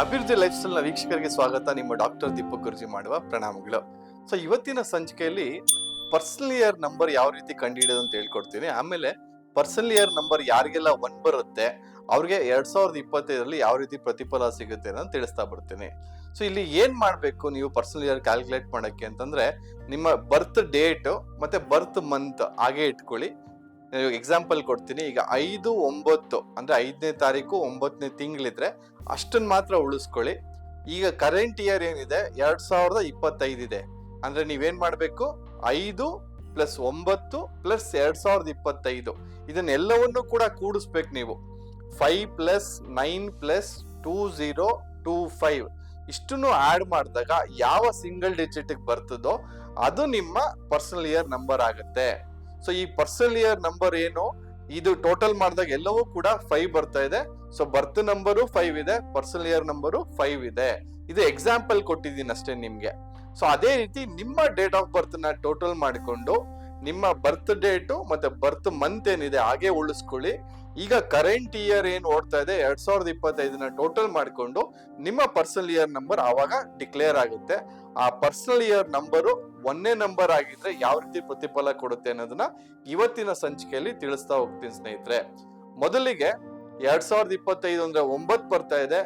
ಅಭಿವೃದ್ಧಿ life style ವೀಕ್ಷಕರಿಗೆ ಸ್ವಾಗತ. ನಿಮ್ಮ ಡಾಕ್ಟರ್ ದೀಪಕ್ ಗುರುಜಿ ಮಾಡುವ ಪ್ರಣಾಮಗಳು. ಸೊ ಇವತ್ತಿನ ಸಂಚಿಕೆಯಲ್ಲಿ ಪರ್ಸನಲ್ ಇಯರ್ ನಂಬರ್ ಯಾವ ರೀತಿ ಕಂಡುಹಿಡಿಯೋದು ಅಂತ ಹೇಳ್ಕೊಡ್ತೀನಿ. ಆಮೇಲೆ ಪರ್ಸನಲ್ ಇಯರ್ ನಂಬರ್ ಯಾರಿಗೆಲ್ಲ ಒನ್ ಬರುತ್ತೆ, ಅವ್ರಿಗೆ ಎರಡ್ ಸಾವಿರದ ಇಪ್ಪತ್ತೈದರಲ್ಲಿ ಯಾವ ರೀತಿ ಪ್ರತಿಫಲ ಸಿಗುತ್ತೆ ಅಂತ ತಿಳಿಸ್ತಾ ಬರ್ತೀನಿ. ಸೊ ಇಲ್ಲಿ ಏನ್ ಮಾಡ್ಬೇಕು ನೀವು ಪರ್ಸನಲ್ ಇಯರ್ ಕ್ಯಾಲ್ಕುಲೇಟ್ ಮಾಡೋಕ್ಕೆ ಅಂತಂದ್ರೆ, ನಿಮ್ಮ ಬರ್ತ್ ಡೇಟ್ ಮತ್ತೆ ಬರ್ತ್ ಮಂತ್ ಹಾಗೆ ಇಟ್ಕೊಳ್ಳಿ. ಎಕ್ಸಾಂಪಲ್ ಕೊಡ್ತೀನಿ. ಈಗ ಐದು, ಒಂಬತ್ತು, ಅಂದ್ರೆ ಐದನೇ ತಾರೀಕು, ಒಂಬತ್ತನೇ ತಿಂಗಳಿದ್ರೆ ಅಷ್ಟನ್ನು ಮಾತ್ರ ಉಳಿಸ್ಕೊಳ್ಳಿ. ಈಗ ಕರೆಂಟ್ ಇಯರ್ ಏನಿದೆ? ಎರಡ್ ಸಾವಿರದ ಇಪ್ಪತ್ತೈದು ಇದೆ. ಅಂದ್ರೆ ನೀವೇನ್ ಮಾಡ್ಬೇಕು? ಐದು ಪ್ಲಸ್ ಒಂಬತ್ತು ಪ್ಲಸ್ ಎರಡು ಸಾವಿರದ ಇಪ್ಪತ್ತೈದು. ಇದನ್ನೆಲ್ಲವನ್ನು ಕೂಡ ಕೂಡಿಸ್ಬೇಕು ನೀವು. Five plus nine plus two zero two five ಇಷ್ಟನ್ನು ಆಡ್ ಮಾಡಿದಾಗ ಯಾವ ಸಿಂಗಲ್ ಡಿಜಿಟ್ ಬರ್ತದೋ ಅದು ನಿಮ್ಮ ಪರ್ಸನಲ್ ಇಯರ್ ನಂಬರ್ ಆಗುತ್ತೆ. ಸೊ ಈ ಪರ್ಸನಲ್ ಇಯರ್ ನಂಬರ್ ಏನು? ಇದು ಟೋಟಲ್ ಮಾಡಿದಾಗ ಎಲ್ಲವೂ ಕೂಡ ಫೈವ್ ಬರ್ತಾ ಇದೆ. ಸೊ ಬರ್ತ್ ನಂಬರು ಫೈವ್ ಇದೆ ಪರ್ಸನಲ್ ಇಯರ್ ನಂಬರು ಫೈವ್ ಇದೆ. ಇದು ಎಕ್ಸಾಂಪಲ್ ಕೊಟ್ಟಿದ್ದೀನಿ ಅಷ್ಟೇ ನಿಮ್ಗೆ. ಸೊ ಅದೇ ರೀತಿ ನಿಮ್ಮ ಡೇಟ್ ಆಫ್ ಬರ್ತ್ನ ಟೋಟಲ್ ಮಾಡಿಕೊಂಡು, ನಿಮ್ಮ ಬರ್ತ್ ಡೇಟು ಮತ್ತೆ ಬರ್ತ್ ಮಂತ್ ಏನಿದೆ ಹಾಗೆ ಉಳಿಸ್ಕೊಳ್ಳಿ. ಈಗ ಕರೆಂಟ್ ಇಯರ್ ಏನು ಓಡ್ತಾ ಇದೆ? ಎರಡ್ ಸಾವಿರದ ಇಪ್ಪತ್ತೈದನ ಟೋಟಲ್ ಮಾಡಿಕೊಂಡು, ನಿಮ್ಮ ಪರ್ಸನಲ್ ಇಯರ್ ನಂಬರ್ ಆವಾಗ ಡಿಕ್ಲೇರ್ ಆಗುತ್ತೆ. ಆ ಪರ್ಸನಲ್ ಇಯರ್ ನಂಬರು ಒಂದೇ ನಂಬರ್ ಆಗಿದ್ರೆ ಯಾವ ರೀತಿ ಪ್ರತಿಫಲ ಕೊಡುತ್ತೆ ಅನ್ನೋದನ್ನ ಇವತ್ತಿನ ಸಂಚಿಕೆಯಲ್ಲಿ ತಿಳಿಸ್ತಾ ಹೋಗ್ತೀನಿ ಸ್ನೇಹಿತರೆ. ಮೊದಲಿಗೆ ಎರಡ್ ಸಾವಿರದ ಇಪ್ಪತ್ತೈದು ಅಂದ್ರೆ ಒಂಬತ್ತು ಬರ್ತಾ ಇದೆ.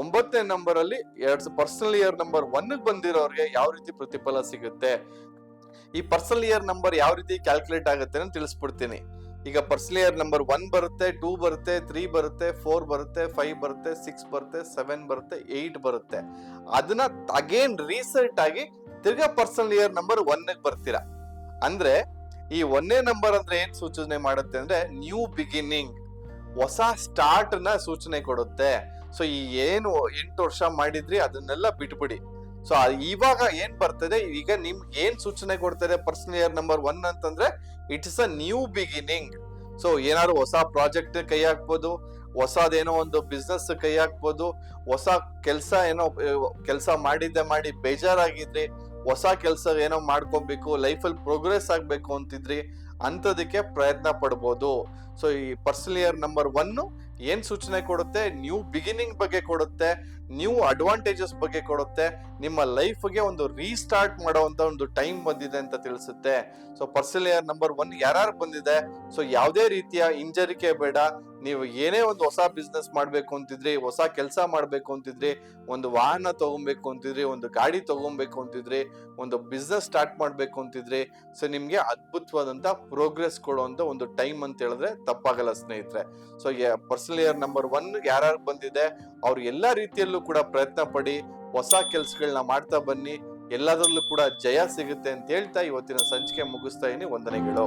ಒಂಬತ್ತನೇ ನಂಬರ್ ಅಲ್ಲಿ ಎರಡ್ ಪರ್ಸನಲ್ ಇಯರ್ ನಂಬರ್ ಒನ್ ಬಂದಿರೋರಿಗೆ ಯಾವ ರೀತಿ ಪ್ರತಿಫಲ ಸಿಗುತ್ತೆ? ಈ ಪರ್ಸನಲ್ ಇಯರ್ ನಂಬರ್ ಯಾವ ರೀತಿ ಕ್ಯಾಲ್ಕುಲೇಟ್ ಆಗುತ್ತೆ ಅಂತ ತಿಳಿಸ್ಬಿಡ್ತೀನಿ. ಈಗ ಪರ್ಸನಲ್ ಇಯರ್ ನಂಬರ್ ಒನ್ ಬರುತ್ತೆ ಟೂ ಬರುತ್ತೆ ತ್ರೀ ಬರುತ್ತೆ ಫೋರ್ ಬರುತ್ತೆ ಫೈವ್ ಬರುತ್ತೆ ಸಿಕ್ಸ್ ಬರುತ್ತೆ ಸೆವೆನ್ ಬರುತ್ತೆ ಏಟ್ ಬರುತ್ತೆ. ಅದನ್ನ ಅಗೇನ್ ರೀಸೆಂಟ್ ಆಗಿ ತಿರ್ಗಾ ಪರ್ಸನಲ್ ಇಯರ್ ನಂಬರ್ ಒನ್ ಬರ್ತೀರಾ. ಅಂದ್ರೆ ಈ ಒಂದೇ ನಂಬರ್ ಅಂದ್ರೆ ಏನ್ ಸೂಚನೆ ಮಾಡುತ್ತೆ ಅಂದ್ರೆ ನ್ಯೂ ಬಿಗಿನಿಂಗ್ ಹೊಸ ಸ್ಟಾರ್ಟ್ನ ಸೂಚನೆ ಕೊಡುತ್ತೆ. ಸೊ ಈ ಏನು ಎಂಟು ವರ್ಷ ಮಾಡಿದ್ರಿ ಅದನ್ನೆಲ್ಲ ಬಿಟ್ಬಿಡಿ. ಸೊ ಇವಾಗ ಏನ್ ಬರ್ತದೆ, ಈಗ ನಿಮ್ಗೆ ಏನ್ ಸೂಚನೆ ಕೊಡ್ತದೆ ಪರ್ಸನಲ್ ಇಯರ್ ನಂಬರ್ ಒನ್ ಅಂತಂದ್ರೆ it is a new beginning so ಏನಾದ್ರು ಹೊಸ ಪ್ರಾಜೆಕ್ಟ್ ಕೈ ಹಾಕ್ಬೋದು, ಹೊಸದೇನೋ ಒಂದು ಬಿಸ್ನೆಸ್ ಕೈ ಹಾಕ್ಬೋದು, ಹೊಸ ಕೆಲಸ ಏನೋ, ಕೆಲಸ ಮಾಡಿದ್ದೆ ಮಾಡಿ ಬೇಜಾರಾಗಿದ್ರಿ ಹೊಸ ಕೆಲಸ ಏನೋ ಮಾಡ್ಕೊಬೇಕು, ಲೈಫಲ್ಲಿ ಪ್ರೋಗ್ರೆಸ್ ಆಗಬೇಕು ಅಂತಿದ್ರಿ, ಅಂಥದಕ್ಕೆ ಪ್ರಯತ್ನ ಪಡ್ಬೋದು. ಸೊ ಈ ಪರ್ಸನಲ್ ಇಯರ್ ನಂಬರ್ ಒನ್ ಏನು ಸೂಚನೆ ಕೊಡುತ್ತೆ? ನ್ಯೂ ಬಿಗಿನಿಂಗ್ ಬಗ್ಗೆ ಕೊಡುತ್ತೆ? ನ್ಯೂ ಅಡ್ವಾಂಟೇಜಸ್ ಬಗ್ಗೆ ಕೊಡುತ್ತೆ, ನಿಮ್ಮ ಲೈಫ್ಗೆ ಒಂದು ರೀಸ್ಟಾರ್ಟ್ ಮಾಡುವಂತ ಒಂದು ಟೈಮ್ ಬಂದಿದೆ ಅಂತ ತಿಳಿಸುತ್ತೆ. So personal year number one ಯಾರು ಬಂದಿದೆ ಸೊ ಯಾವುದೇ ರೀತಿಯ ಇಂಜರಿಕೆ ಬೇಡ. ನೀವು ಏನೇ ಒಂದು ಹೊಸ ಬಿಸ್ನೆಸ್ ಮಾಡಬೇಕು ಅಂತಿದ್ರಿ, ಹೊಸ ಕೆಲಸ ಮಾಡಬೇಕು ಅಂತಿದ್ರಿ, ಒಂದು ವಾಹನ ತಗೊಬೇಕು ಅಂತಿದ್ರಿ, ಒಂದು ಗಾಡಿ ತಗೊಬೇಕು ಅಂತಿದ್ರಿ, ಒಂದು ಬಿಸ್ನೆಸ್ ಸ್ಟಾರ್ಟ್ ಮಾಡಬೇಕು ಅಂತಿದ್ರಿ ಸೊ ನಿಮಗೆ ಅದ್ಭುತವಾದಂತ ಪ್ರೋಗ್ರೆಸ್ ಕೊಡುವಂತ ಒಂದು ಟೈಮ್ ಅಂತ ಹೇಳಿದ್ರೆ ತಪ್ಪಾಗಲ್ಲ ಸ್ನೇಹಿತರೆ. So personal year number one ಯಾರು ಬಂದಿದೆ, ಅವ್ರು ಎಲ್ಲಾ ರೀತಿಯಲ್ಲೂ ಎಲ್ಲದರಲ್ಲೂ ಕೂಡ ಪ್ರಯತ್ನ ಪಡಿ, ಹೊಸ ಕೆಲಸಗಳನ್ನ ಮಾಡ್ತಾ ಬನ್ನಿ. ಎಲ್ಲದರಲ್ಲೂ ಕೂಡ ಜಯ ಸಿಗುತ್ತೆ ಅಂತ ಹೇಳ್ತಾ ಇವತ್ತಿನ ಸಂಚಿಕೆ ಮುಗಿಸ್ತಾ ಇದೀನಿ. ವಂದನೆಗಳು.